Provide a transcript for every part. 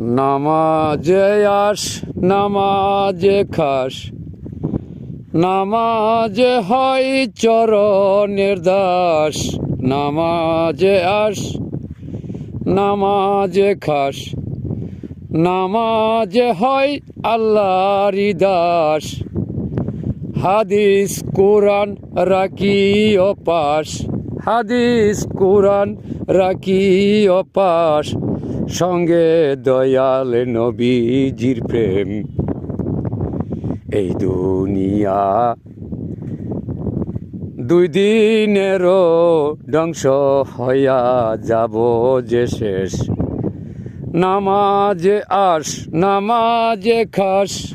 নামাজে আস, নামাজে খাস। নামাজে হয় চরণের দাস নামাজে আস, নামাজে খাস। নামাজে হয় আল্লাহর দাস। হাদিস, কোরআন রাখি অপাস হাদিস, কোরআন রাখি অপাস সঙ্গে দয়াল নবীজির প্রেম। এই দুনিয়া দুই দিনেরও ধ্বংস হইয়া যাব যে শেষ। নামাজে আস, নামাজে খাস।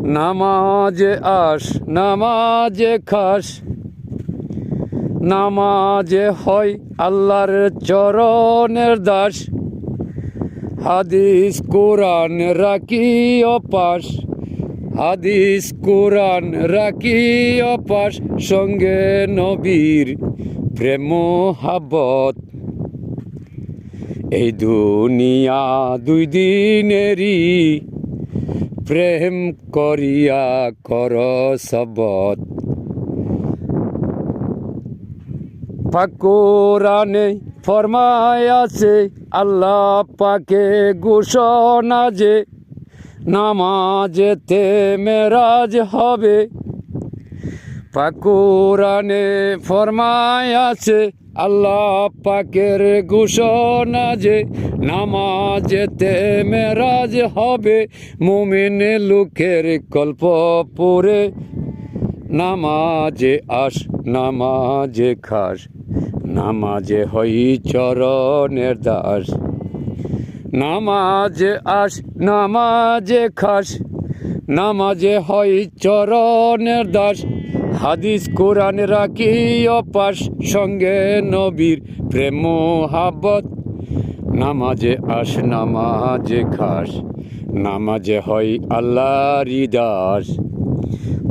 নামাজে আস, নামাজে খাস। নামাজে হয় আল্লাহর চরণের দাস। হাদিস কোরআন রাখি অপাস হাদিস কোরআন রাখি অপাস সঙ্গে নবীর প্রেম হাবত। এই দুনিয়া দুই দিনেরই প্রেম করিয়া কর সবত পাকুরানে ফরমায় আছে আল্লাহ পাকে ঘোষণা যে নামাজেতে মেরাজ হবে। পাকুরানে ফরমায় আছে আল্লাহ পাকের ঘোষণা যে নামাজেতে মেরাজ হবে। মুমিন লোকের কল্প পরে নামাজে আস, নামাজে খাস। নামাজে হই চরণের দাস। নামাজে আস, নামাজে খাস, নামাজে হই চরণের দাস। হাদিস কোরআন রাখি অপাস সঙ্গে নবীর প্রেম হাবত নামাজে আস, নামাজে খাস, নামাজে হই আল্লাহর দাস।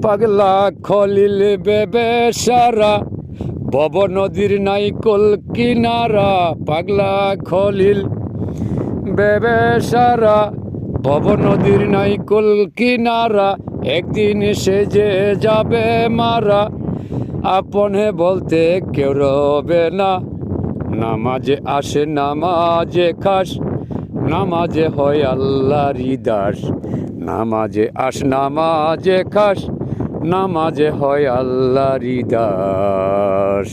পাগলা খলিল বেবে সারা ভব নদীর নাই কল কিনারা, পাগলা খলিল। বেবে সারা ভব নদীর নাই কল কিনারা, একদিন সে যে যাবে মারা। আপনে বলতে কেউ রবে না, নামাজে আসে, নামাজে খাস। নামাজে হয় আল্লাহর দাস, নামাজে আস, নামাজে খাস। নামাজে হয় আল্লাহ দাস